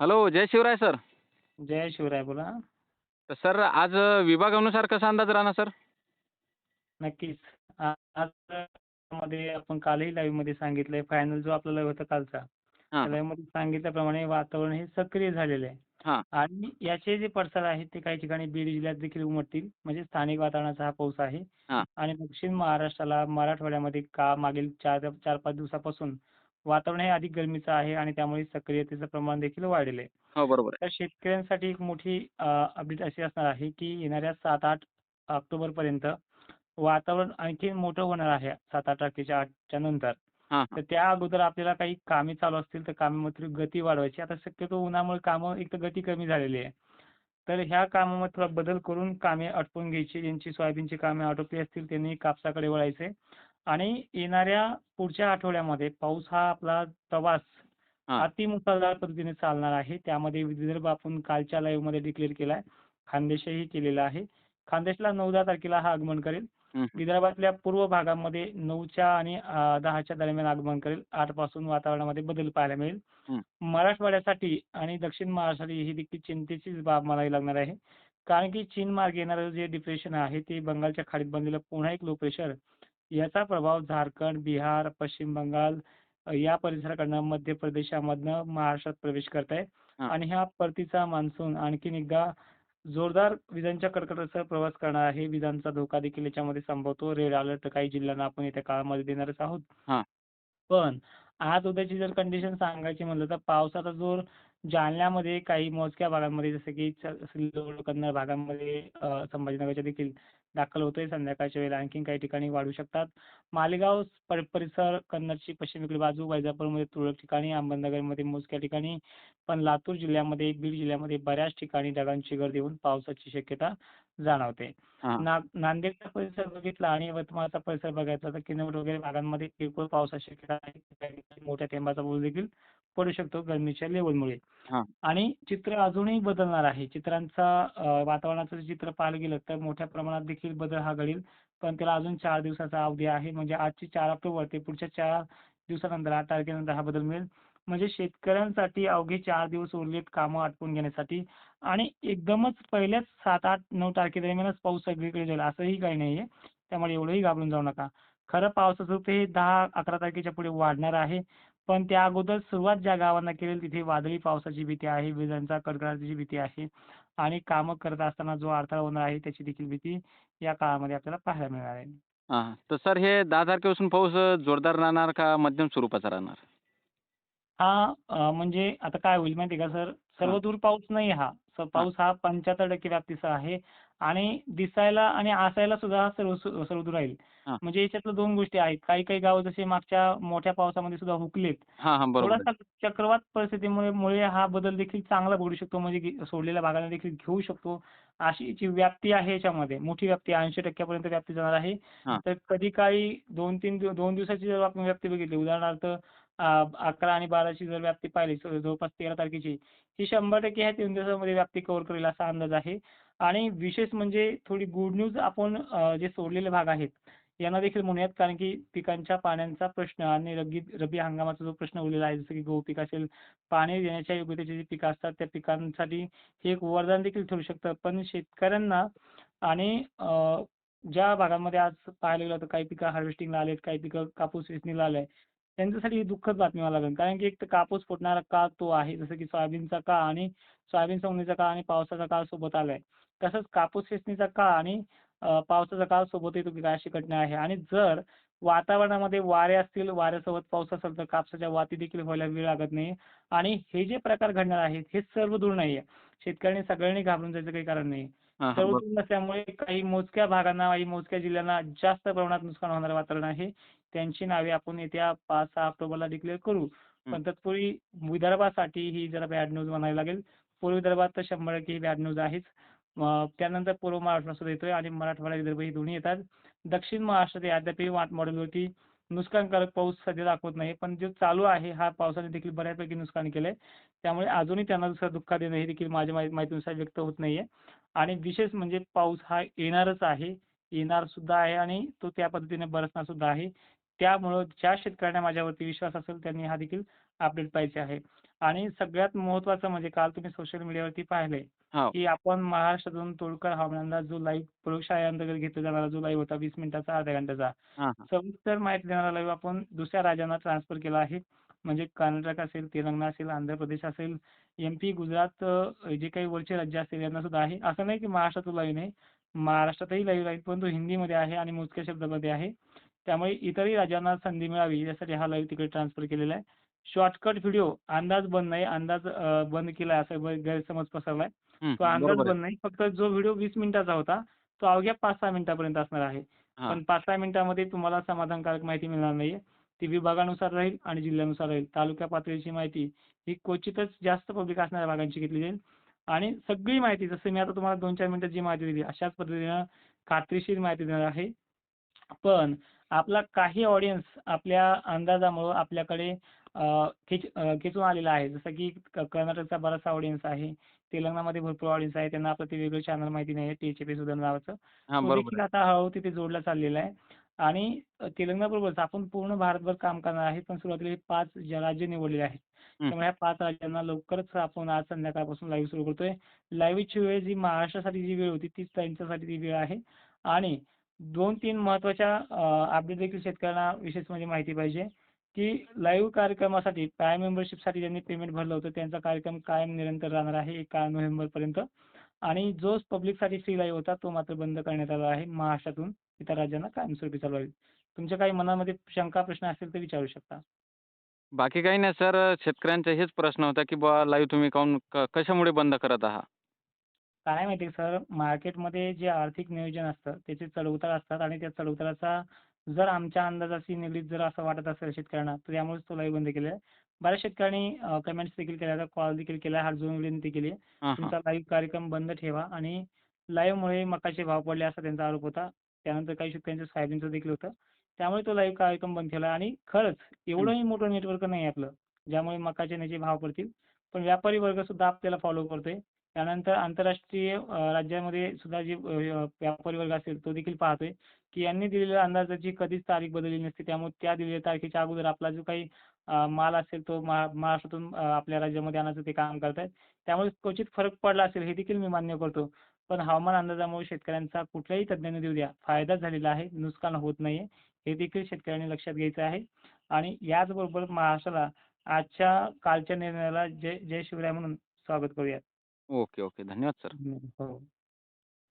Hello जय Shivrai sir. जय शिवराय बोला. तर sir आज विभागानुसार कसा अंदाज राहणार सर? नक्कीच. आज मध्ये आपण कालही लाईव्हमध्ये सांगितलंय फायनल जो आपला लाईव्ह होता कालचा हां. live मध्ये सांगितल्याप्रमाणे वातावरण हे सक्रिय झालेले आहे. आणि याचे जे पडसाद आहेत ते काही ठिकाणी बीड जिल्ह्यात देखील उमटतील. म्हणजे स्थानिक वातावरणाचा हा पाऊस आहे. आणि दक्षिण महाराष्ट्राला मराठवाड्यामध्ये का मागील चार चार पाच दिवसापासून वातावरण हे अधिक गरमीचं आहे आणि त्यामुळे सक्रियतेचं प्रमाण देखील वाढलेलं आहे. हो बरोबर तर शेतकऱ्यांसाठी एक मोठी अपडेट अशी असणार आहे की येणाऱ्या सात आठ ऑक्टोबर पर्यंत वातावरण आणखी मोठं होणार आहे सात आठ तारखेच्या आठच्या नंतर. हां तर त्या अगोदर आपल्याला काही कामे चालू असतील तर कामामध्ये गती वाढवायची. आता शक्यतो उन्हामुळे कामं एक तर गती कमी झालेली आहे. तर ह्या कामामध्ये थोडा बदल करून कामे आटपून घ्यायची. ज्यांची सोयाबीनची कामे आटोपली असतील त्यांनी कापसाकडे वळायचे. आणि येणाऱ्या पुढच्या आठवड्यामध्ये पाऊस हा आपला प्रवास हां. अतिमुसळधार पद्धतीने चालणार आहे. त्यामध्ये विदर्भ आपण कालच्या लाईव्हमध्ये डिक्लेअर केलाय. खानदेशही केलेला आहे. खानदेशला नऊ दहा तारखेला हा आगमन करेल. विदर्भातल्या पूर्व भागामध्ये नऊच्या आणि अं, दहाच्या दरम्यान आगमन करेल. आठपासून वातावरणामध्ये बदल पाहायला मिळेल. मराठवाड्यासाठी आणि दक्षिण महाराष्ट्रासाठी ही देखील चिंतेचीच बाब म्हणावी लागणार आहे. कारण की चीन मार्गे येणारं जे डिप्रेशन आहे ते बंगालच्या खाडीत बनलेलं पुन्हा एक लो प्रेशर याचा प्रभाव झारखंड बिहार पश्चिम बंगाल या परिसराकडनं मध्य प्रदेशामधनं महाराष्ट्रात प्रवेश करत आहे. आणि हा परतीचा मान्सून आणखीन एकदा जोरदार विजांच्या कडकडाटासह प्रवास करणार आहे विजांचा धोका देखील याच्यामध्ये संभवतो. रेड अलर्ट काही जिल्ह्यांना आपण येत्या काळामध्ये देणारच आहोत. हां. पण आज उद्याची जर कंडिशन सांगायची म्हणलं तर पावसाचा जोर जालन्यामध्ये काही मोजक्या भागांमध्ये जसं की सिल्लोड कन्नड भागांमध्ये संभाजीनगरच्या देखील दाखल होतोय संध्याकाळच्या वेळेला. आणखीन काही ठिकाणी वाढू शकतात. मालेगाव पर- परिसर कन्नडची पश्चिमेकडील बाजू वैजापूरमध्ये तुरळक ठिकाणी अहमदनगरमध्ये मोजक्या ठिकाणी पण लातूर जिल्ह्यामध्ये बीड जिल्ह्यामध्ये बऱ्याच ठिकाणी ढगांची गर्दी होऊन पावसाची शक्यता जाणवते. ना नांदेडचा परिसर बघितला आणि यवतमाळचा परिसर बघायचा तर किनवट वगैरे भागांमध्ये किरकोळ पावसाची शक्यता आहे. मोठ्या थेंबाचा पाऊस देखील पडू शकतो गरमीच्या लेवलमुळे. हां. आणि चित्र अजूनही बदलणार आहे. चित्रांचा अ, वातावरणाचं जर चित्र पाहायला गेलं तर मोठ्या प्रमाणात देखील बदल हा घडेल. पण त्याला अजून चार दिवसाचा अवधी आहे. म्हणजे आजची चार ऑक्टोबर ते पुढच्या चार दिवसानंतर आठ तारखेनंतर हा बदल मिळेल. म्हणजे शेतकऱ्यांसाठी अवघे चार दिवस उरलेत कामं आटपून घेण्यासाठी. आणि एकदमच पहिल्याच सात आठ नऊ तारखेदरम्यानच पाऊस सगळीकडे जाईल असंही काही नाहीये. त्यामुळे एवढंही घाबरून जाऊ नका. खरं पावसाचं हे दहा अकरा तारखेच्या पुढे वाढणार आहे. पण त्या अगोदर सुरुवात ज्या गावांना केलेली तिथे वादळी पावसाची भीती आहे विजांचा कडकडाटाची भीती आहे आणि कामं करत असताना जो अडथळा होणार आहे त्याची देखील भीती या काळामध्ये आपल्याला पाहायला मिळणार आहे. हां तर सर हे दहा तारखेपासून पाऊस जोरदार राहणार का मध्यम स्वरूपाचा राहणार? हा अ, म्हणजे आता काय होईल माहिती का सर? हां. सर्वदूर पाऊस नाही हा. स- पाऊस हा पंच्याहत्तर टक्के व्याप्तीचा आहे आणि दिसायला आणि असायला सुद्धा हा सर्व सर्वदूर राहील. म्हणजे याच्यातल्या दोन गोष्टी आहेत. काही काही गावं जसे मागच्या मोठ्या पावसामध्ये सुद्धा हुकलेत. हां हां बरोबर. थोडासा चक्रवात परिस्थितीमुळे मुळे हा बदल देखील चांगला घडू शकतो. म्हणजे सोडलेल्या भागाला देखील घेऊ शकतो. अशी जी व्याप्ती आहे याच्यामध्ये मोठी व्याप्ती ऐंशी टक्क्यापर्यंत व्याप्ती जाणार आहे. हां. तर कधी काही दोन तीन दिव- दोन दिवसाची जर आपण व्याप्ती बघितली उदाहरणार्थ अं, अकरा आणि बाराची जर व्याप्ती पाहिली जवळपास तेरा तारखेची ही शंभर टक्के ह्या तीन दिवसामध्ये व्याप्ती कव्हर करेल असा अंदाज आहे. आणि विशेष म्हणजे थोडी गुड न्यूज आपण अं, जे सोडलेले भाग आहेत यांना देखील म्हणूयात कारण की पिकांच्या पाण्याचा प्रश्न आणि रब्बी रब्बी हंगामाचा जो प्रश्न उरलेला आहे जसं की गहू पीक असेल पाणी देण्याच्या योग्यतेची जी पिकं असतात त्या पिकांसाठी हे एक वरदान देखील ठरू शकतं. पण शेतकऱ्यांना आणि ज्या भागामध्ये आज पाहायला गेलं तर काही पिकं हार्वेस्टिंगला आलेत काही पिकं कापूस वेचणीला आले त्यांच्यासाठी ही दुःखद बातमी मला लागेल. कारण की एक तर कापूस फुटणारा काळ तो आहे जसं की सोयाबीनचा काळ आणि सोयाबीन सवणीचा काळ आणि पावसाचा काळ सोबत आलाय. तसंच कापूस वेचणीचा काळ आणि पावसाचा काळ सोबत येतो की काय अशी घटना आहे? आणि जर वातावरणामध्ये वारे असतील वाऱ्यासोबत पाऊस असेल तर कापसाच्या वाती देखील व्हायला वेळ लागत नाही. आणि हे जे प्रकार घडणार आहेत हे सर्व दूर नाहीये. शेतकऱ्यांनी सगळ्यांनी घाबरून जायचं काही कारण नाही. सर्व दूर नसल्यामुळे काही मोजक्या भागांना काही मोजक्या जिल्ह्यांना जास्त प्रमाणात नुकसान होणारं वातावरण आहे. त्यांची नावे आपण येत्या पाच सहा ऑक्टोबरला डिक्लेअर करू. पण तत्पूर्वी विदर्भासाठी ही जरा बॅड न्यूज म्हणावी लागेल. पूर्व विदर्भात तर शंभर टक्के ही बॅड न्यूज आहेच. त्यानंतर पूर्व महाराष्ट्र सुद्धा येतोय आणि मराठवाडा विदर्भ ही दोन्ही येतात. दक्षिण महाराष्ट्रात अद्यापही वाट मॉडेलवरती नुकसानकारक पाऊस सध्या दाखवत नाही पण जो चालू आहे हा पावसाने देखील बऱ्यापैकी नुकसान केलंय. त्यामुळे अजूनही त्यांना दुसरा धक्का देणं हे देखील माझ्या माहिती माहितीनुसार व्यक्त होत नाहीये. आणि विशेष म्हणजे पाऊस हा येणारच आहे येणार सुद्धा आहे आणि तो त्या पद्धतीने बरसणार सुद्धा आहे. त्यामुळं ज्या शेतकऱ्यांना माझ्यावरती विश्वास असेल त्यांनी हा देखील अपडेट पाहिजे आहे. आणि सगळ्यात महत्त्वाचं म्हणजे काल तुम्ही सोशल मीडियावरती पाहिलंय, हो. की आपण महाराष्ट्रातून तोडकर हवामान अंदाज जो लाईव्ह प्रयोगशाळेअंतर्गत घेतला जाणारा जो लाईव्ह होता 20 मिनिटाचा, अर्ध्या घंट्याचा. हां, हां. सविस्तर माहिती देणारा लाईव्ह आपण दुसऱ्या राज्यांना ट्रान्सफर केला आहे. म्हणजे कर्नाटक असेल, तेलंगणा असेल, आंध्र प्रदेश असेल, एम-पी, गुजरात अ, जे काही वरचे राज्य असतील यांना सुद्धा आहे. असं नाही की महाराष्ट्रातून लाईव्ह नाही. महाराष्ट्रातही लाईव्ह राहील, परंतु हिंदीमध्ये आहे आणि मोजक्या शब्दामध्ये आहे. त्यामुळे इतरही राज्यांना संधी मिळावी यासाठी हा लाईव्ह तिकडे ट्रान्सफर केलेला आहे. शॉर्टकट व्हिडिओ अंदाज बंद नाही, अंदाज अ, बंद केला असा ग गैरसमज पसरलाय. तो. अंदाज बरोबर आहे. बंद नाही. फक्त जो व्हिडिओ 20 मिनिटाचा होता, तो अवघ्या 5-6 मिनिटापर्यंत असणार आहे. हां. पण 5-6 मिनिटामध्ये तुम्हाला समाधानकारक माहिती मिळणार नाहीये. ती विभागानुसार राहील आणि जिल्ह्यानुसार राहील. तालुका पातळीची माहिती ही क्वचितच जास्त पब्लिक असणाऱ्या भागांची घेतली जाईल आणि सगळी माहिती जसं मी आता तुम्हाला 2-4 मिनिटात जी माहिती दिली अशाच पद्धतीनं खात्रीशीर माहिती देणार आहे. पण आपला काही ऑडियन्स आपल्या अंदाजामुळं आपल्याकडे खेच खेचून आलेला आहे. जसं की क कर्नाटकचा बराचसा ऑडियन्स आहे. तेलंगणामध्ये भरपूर ऑडियन्स आहे. त्यांना आपलं ते वेगळं चॅनल माहिती नाहीये टी-एच-एफ सुधार नावाचं. हां, तो बरोबर देखील आहे. आता हळूहळू तिथे जोडला चाललेला आहे. आणि अ, तेलंगणाबरोबरच आपण पूर्ण भारतभर काम करणार आहे. पण सुरुवातीला हे 5 जे राज्य निवडलेले आहेत. हं. त्यामुळे ह्या 5 राज्यांना लवकरच आपण आज संध्याकाळपासून लाईव्ह सुरू करतोय. लाईव्हची वेळ जी महाराष्ट्रासाठी जी वेळ होती तीच त्यांच्यासाठी ती वेळ आहे. आणि 2-3 महत्त्वाच्या अ, अपडेट देखील शेतकऱ्यांना विशेष म्हणजे माहिती पाहिजे, की लाईव्ह कार्यक्रमासाठी प्राईम मेंबरशिपसाठी ज्यांनी पेमेंट भरलं होतं त्यांचा कार्यक्रम कायम निरंतर राहणार आहे 1 नोव्हेंबरपर्यंत. आणि जो पब्लिकसाठी फ्री लाईव्ह होता तो मात्र बंद करण्यात आला आहे महाराष्ट्रातून. इतर राज्यांना कायमस्वरूपी चालू राहील. तुमच्या काही मनामध्ये शंका, प्रश्न असतील तर विचारू शकता. बाकी काही नाही सर. शेतकऱ्यांचा हेच प्रश्न होता, की बुवा लाईव्ह तुम्ही काहून क कशामुळे बंद करत आहात? काय आहे माहिती आहे सर, मार्केटमध्ये जे आर्थिक नियोजन असतं त्याचे चढ-उतार असतात आणि त्या चढ-उताराचा जर आमच्या अंदाजाशी निगडीत जर असं वाटत असेल शेतकऱ्यांना तर त्यामुळेच तो लाईव्ह बंद केलेला आहे. बऱ्याच शेतकऱ्यांनी कमेंट्स देखील केल्या आहेत, कॉल देखील केला आहे, जोडून विनंती केली आहे. तुमचा लाईव्ह कार्यक्रम बंद ठेवा आणि लाईव्हमुळे मकाचे भाव पडले असा त्यांचा आरोप होता. त्यानंतर काही शेतकऱ्यांचं सोयाबीनचं देखील होतं. त्यामुळे तो लाईव्ह कार्यक्रम बंद ठेवला आणि खरंच एवढंही मोठं नेटवर्क नाही आपलं, ज्यामुळे मकाचे ह्याचे भाव पडतील. पण व्यापारी वर्ग सुद्धा आपल्याला फॉलो करतोय. त्यानंतर आंतरराष्ट्रीय राज्यामध्ये सुद्धा जे व्यापारी वर्ग असेल तो देखील पाहतोय, की यांनी दिलेल्या अंदाजाची कधीच तारीख बदलली नसते. त्यामुळे त्या दिलेल्या तारखेच्या अगोदर आपला जो काही माल असेल तो महा महाराष्ट्रातून आपल्या राज्यामध्ये आणायचं ते काम करतायत. त्यामुळे क्वचित फरक पडला असेल हे देखील मी मान्य करतो. पण हवामान अंदाजामुळे शेतकऱ्यांचा कुठल्याही तज्ज्ञाने देऊ द्या फायदाच झालेला आहे. नुकसान होत नाहीये. हे देखील शेतकऱ्यांनी लक्षात घ्यायचं आहे. आणि याचबरोबर महाराष्ट्राला आजच्या कालच्या निर्णयाला जय जय शिवराय म्हणून स्वागत करूयात. Okay, okay. धन्यवाद सर. हं, हो.